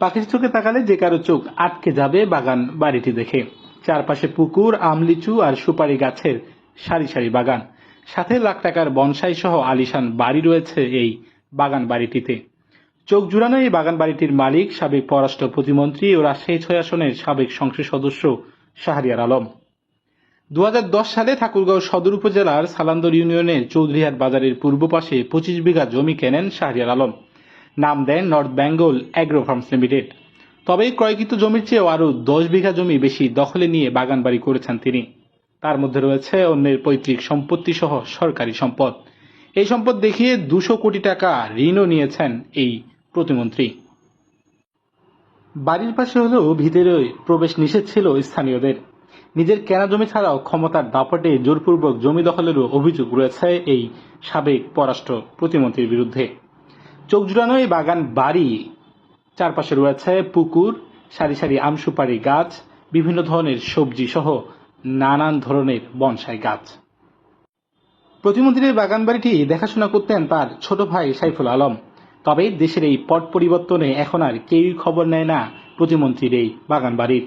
পাখির চোখে তাকালে যে কারও চোখ আটকে যাবে বাগান বাড়িটি দেখে। চারপাশে পুকুর, আমলিচু আর সুপারি গাছের সারি সারি বাগান। সাথে লাখ টাকার বনসাই সহ আলিশান বাড়ি রয়েছে এই বাগান বাড়িটিতে। চোখ জুড়ানো এই বাগান বাড়িটির মালিক, সাবেক পররাষ্ট্র প্রতিমন্ত্রী ও রাজশাহী ছয় আসনের সাবেক সংসদ সদস্য শাহরিয়ার আলম। দু হাজার দশ সালে ঠাকুরগাঁও সদর উপজেলার সালান্দর ইউনিয়নের চৌধুরীহাট বাজারের পূর্ব পাশে পঁচিশ বিঘা জমি কেনেন শাহরিয়ার আলম। নাম দেন North Bengal Agro Farms Limited. তবে ক্রয়কৃত জমির চেয়েও আরও দশ বিঘা জমি বেশি দখলে নিয়ে বাগান বাড়ি করেছেন তিনি। তার মধ্যে রয়েছে অন্যের পৈতৃক সম্পত্তি সহ সরকারি সম্পদ। এই সম্পদ দেখিয়ে দুশো কোটি টাকা ঋণও নিয়েছেন এই প্রতিমন্ত্রী। বাড়ির পাশে হলেও ভিতরে প্রবেশ নিষেধ ছিল স্থানীয়দের। নিজের কেনা জমি ছাড়াও ক্ষমতার দাপটে জোরপূর্বক জমি দখলেরও অভিযোগ রয়েছে এই সাবেক পররাষ্ট্র প্রতিমন্ত্রীর বিরুদ্ধে। চোখ জুড়ানো এই বাগান বাড়ি। চারপাশে রয়েছে পুকুর, সারি সারি আমসুপারি গাছ, বিভিন্ন ধরনের সবজি সহ নানান ধরনের বনসাই গাছ। প্রতিমন্ত্রীর বাগান বাড়িটি দেখাশোনা করতেন তার ছোট ভাই সাইফুল আলম। তবে দেশের এই পট পরিবর্তনে এখন আর কেউই খবর নেয় না প্রতিমন্ত্রীর এই বাগান বাড়ির।